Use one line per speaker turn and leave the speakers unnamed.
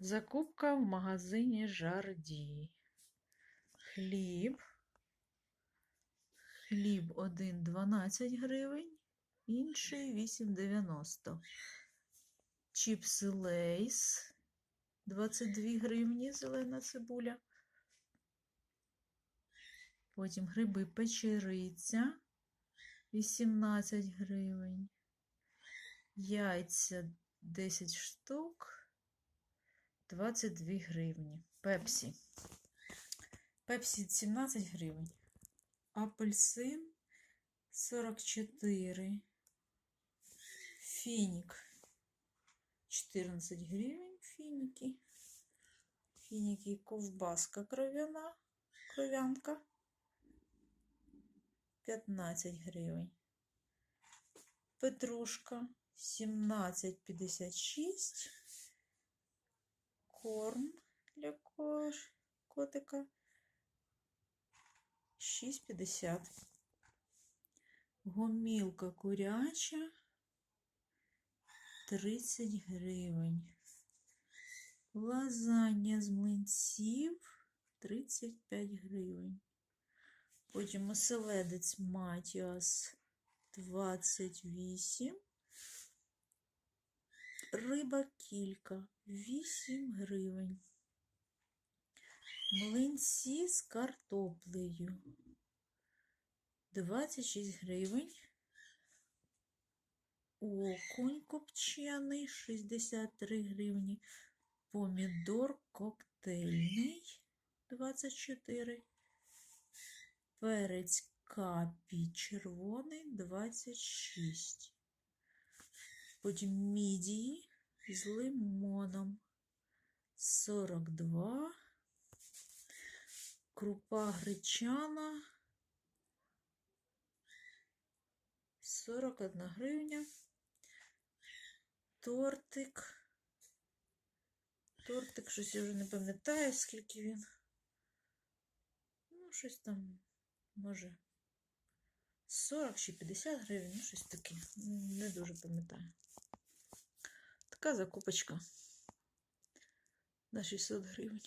Закупка в магазині Жарді. Хліб. Хліб один 12 гривень, інший 8,90. Чіпси Лейс 22 гривні, зелена цибуля. Потім гриби печериця 18 гривень. Яйця 10 штук. 22 гривні. Пепсі. Пепсі 17 гривень. Апельсин 44. Фінік 14 гривень. Фініки. Фініки ковбаска кров'яна. Кров'янка 15 гривень. Петрушка 17,56 корм для кош, котика 6,50. Гомілка куряча 30 гривень. Лазання з млинців 35 гривень. Потім оселедець Матіас 28. Риба кілька 8 гривень. Млинці з картоплею 26 гривень. Окунь копчений 63 гривні. Помідор коктейльний 24. Перець капі червоний 26. Потім мідії з лимоном 42. Крупа гречана 41 гривня. Тортик. Тортик, щось я вже не пам'ятаю, скільки він. Ну, щось там, може, 40 чи 50 гривень, ну, щось таке. Не дуже пам'ятаю. Така закупочка на 600 гривень.